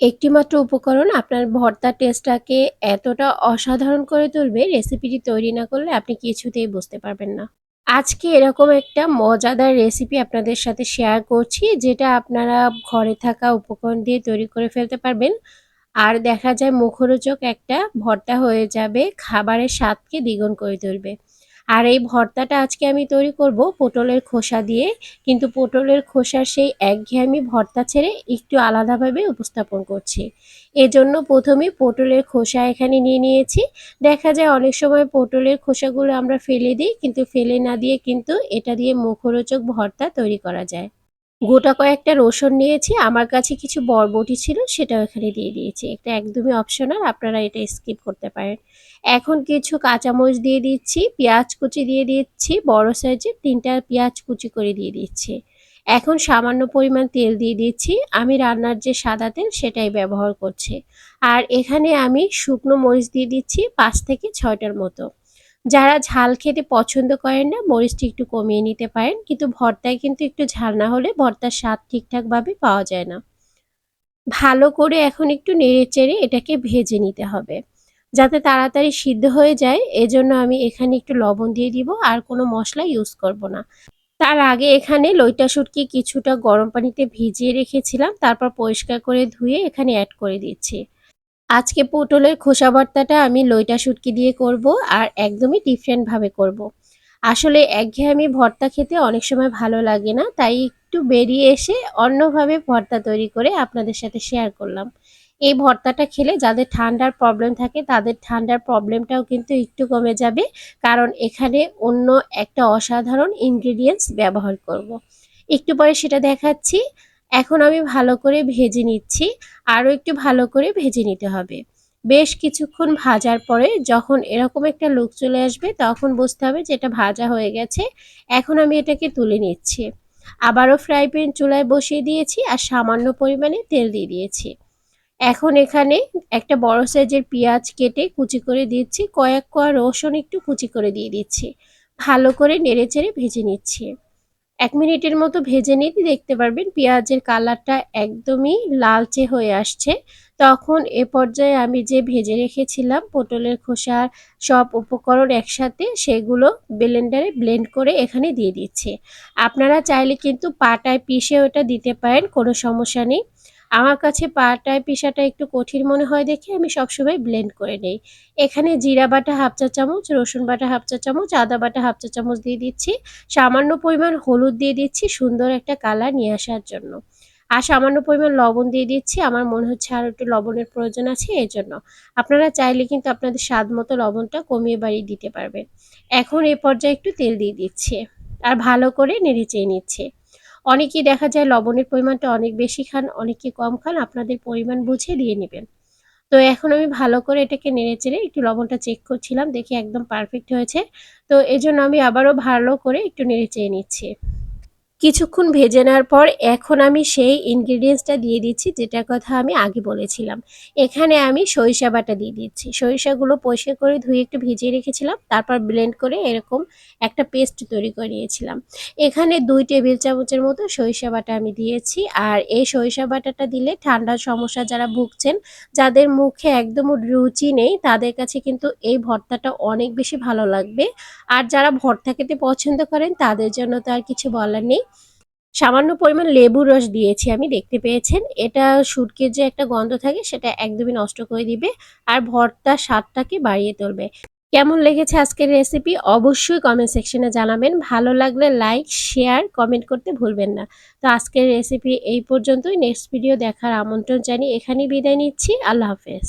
একটিমাত্র উপকরণ আপনার ভর্তার টেস্টটাকে এতটা অসাধারণ করে তুলবে, রেসিপিটি তৈরি না করলে আপনি কিছুতেই বুঝতে পারবেন না। আজকে এরকম একটা মজাদার রেসিপি আপনাদের সাথে শেয়ার করছি, যেটা আপনারা ঘরে থাকা উপকরণ দিয়ে তৈরি করে ফেলতে পারবেন। আর দেখা যায় মুখরোচক একটা ভর্তা হয়ে যাবে, খাবারের স্বাদকে দ্বিগুণ করে তুলবে। আর এই ভর্তাটা আজকে আমি তৈরি করব পটলের খোসা দিয়ে। কিন্তু পটলের খোসার সেই একঘেয়েমি ভর্তা ছেড়ে একটু আলাদাভাবে উপস্থাপন করছি। এজন্য প্রথমে পটলের খোসা এখানে নিয়ে নিয়েছি। দেখা যায় অনেক সময় পটলের খোসাগুলো আমরা ফেলে দিই, কিন্তু ফেলে না দিয়ে কিন্তু এটা দিয়ে মুখরোচক ভর্তা তৈরি করা যায়। গোটা কয়েকটা রসুন নিয়েছি। আমার কাছে কিছু বরবটি ছিল, সেটাও এখানে দিয়ে দিয়েছি। এটা একদমই অপশনাল আপনারা এটা স্কিপ করতে পারেন। এখন কিছু কাঁচামরিচ দিয়ে দিচ্ছি, পেঁয়াজ কুচি দিয়ে দিচ্ছি, বড় সাইজের তিনটা পেঁয়াজ কুচি করে দিয়ে দিচ্ছি। এখন সামান্য পরিমাণ তেল দিয়ে দিচ্ছি। আমি রান্নার যে সাদা তেল, সেটাই ব্যবহার করছি। আর এখানে আমি শুকনো মরিচ দিয়ে দিচ্ছি পাঁচ থেকে ছয়টার মতো। যারা ঝাল খেতে পছন্দ করেন না, মরিচটি একটু কমিয়ে নিতে পারেন। কিন্তু ভর্তায় কিন্তু একটু ঝাল না হলে ভর্তার স্বাদ ঠিকঠাকভাবে পাওয়া যায় না। ভালো করে এখন একটু নেড়ে চেড়ে এটাকে ভেজে নিতে হবে। যাতে তাড়াতাড়ি সিদ্ধ হয়ে যায়, এজন্য আমি এখানে একটু লবণ দিয়ে দিব, আর কোনো মশলা ইউজ করব না। তার আগে এখানে লইটা শুটকি কিছুটা গরম পানিতে ভিজিয়ে রেখেছিলাম, তারপর পরিষ্কার করে ধুয়ে এখানে অ্যাড করে দিচ্ছি। আজকে পটলের খোসা ভর্তাটা আমি লইটা শুটকি দিয়ে করব আর একদমই ডিফারেন্টভাবে করব। আসলে একঘেয়েমি ভর্তা খেতে অনেক সময় ভালো লাগে না, তাই একটু বেরিয়ে এসে অন্যভাবে ভর্তা তৈরি করে আপনাদের সাথে শেয়ার করলাম এই ভর্তাটা খেলে যাদের ঠান্ডার প্রবলেম থাকে, তাদের ঠান্ডার প্রবলেমটাও কিন্তু একটু কমে যাবে, কারণ এখানে অন্য একটা অসাধারণ ইনগ্রিডিয়েন্টস ব্যবহার করব। একটু পরে সেটা দেখাচ্ছি এখন আমি ভালো করে ভেজে নিচ্ছি। আরও একটু ভালো করে ভেজে নিতে হবে। বেশ কিছুক্ষণ ভাজার পরে যখন এরকম একটা লুক চলে আসবে, তখন বুঝতে হবে যে এটা ভাজা হয়ে গেছে। এখন আমি এটাকে তুলে নিচ্ছি। আবারও ফ্রাই প্যান চুলায় বসিয়ে দিয়েছি আর সামান্য পরিমাণে তেল দিয়ে দিয়েছি। এখন এখানে একটা বড় সাইজের পেঁয়াজ কেটে কুচি করে দিচ্ছি। কয়েক কোয়া রসুন একটু কুচি করে দিয়ে দিচ্ছি। ভালো করে নেড়ে চেড়ে ভেজে নিচ্ছি। এক মিনিটের মতো ভেজে নিতে দেখতে পারবেন পেঁয়াজের কালারটা একদমই লালচে হয়ে আসছে। তখন এ পর্যায়ে আমি যে ভেজে রেখেছিলাম পটলের খোসার সব উপকরণ একসাথে সেগুলো ব্লেন্ডারে ব্লেন্ড করে এখানে দিয়ে দিচ্ছি। আপনারা চাইলে কিন্তু পাটায় পিষে ওটা দিতে পারেন, কোনো সমস্যা নেই। আমার কাছে পাটায় পিসাটা একটু কঠিন মনে হয় দেখে আমি সবসময় ব্লেন্ড করে নেই। এখানে জিরা বাটা হাফ চা চামচ, রসুন বাটা হাফ চা চামচ, আদা বাটা হাফ চা চামচ দিয়ে দিচ্ছি। সামান্য পরিমাণ হলুদ দিয়ে দিচ্ছি সুন্দর একটা কালার নিয়ে আসার জন্য। আর সামান্য পরিমাণ লবণ দিয়ে দিচ্ছি, আমার মনে হচ্ছে আর একটু লবণের প্রয়োজন আছে এই জন্য আপনারা চাইলে কিন্তু আপনাদের স্বাদ মতো লবণটা কমিয়ে বাড়িয়ে দিতে পারবেন। এখন এ পর্যায়ে একটু তেল দিয়ে দিচ্ছে। আর ভালো করে নেড়ে চেয়ে নিচ্ছে। অনেকেই দেখা যায় লবণের পরিমাণটা অনেক বেশি খান, অনেকে কম খান, আপনাদের পরিমাণ বুঝে দিয়ে নেবেন। তো এখন আমি ভালো করে এটাকে নেড়ে চেড়ে একটু লবণটা চেক করছিলাম, দেখি একদম পারফেক্ট হয়েছে। তো এজন্য আমি আবারও ভালো করে একটু নেড়ে চেয়ে নিচ্ছি। কিছুক্ষণ ভেজে নেওয়ার পর এখন আমি সেই ইনগ্রিডিয়েন্টসটা দিয়ে দিচ্ছি, যেটার কথা আমি আগে বলেছিলাম। এখানে আমি সরিষা বাটা দিয়ে দিচ্ছি। সরিষাগুলো পরিষ্কার করে ধুয়ে একটু ভিজিয়ে রেখেছিলাম, তারপর ব্লেন্ড করে এরকম একটা পেস্ট তৈরি করে নিয়েছিলাম। এখানে দুই টেবিল চামচের মতো সরিষা বাটা আমি দিয়েছি, আর এই সরিষা বাটাটা দিলে ঠান্ডার সমস্যা যারা ভুগছেন, যাদের মুখে একদম রুচি নেই, তাদের কাছে কিন্তু এই ভর্তাটা অনেক বেশি ভালো লাগবে। আর যারা ভর্তা খেতে পছন্দ করেন, তাদের জন্য তো আর কিছু বলার নেই। সামান্য পরিমাণ লেবুর রস দিয়েছি আমি, দেখতে পেয়েছেন। এটা শুটকির যে একটা গন্ধ থাকে, সেটা একদমই নষ্ট করে দিবে আর ভর্তার স্বাদটাকে বাড়িয়ে তুলবে। কেমন লেগেছে আজকের রেসিপি অবশ্যই কমেন্ট সেকশনে জানাবেন। ভালো লাগলে লাইক শেয়ার কমেন্ট করতে ভুলবেন না। তো আজকের রেসিপি এই পর্যন্তই। নেক্সট ভিডিও দেখার আমন্ত্রণ জানিয়ে এখানেই বিদায় নিচ্ছি। আল্লাহ হাফেজ।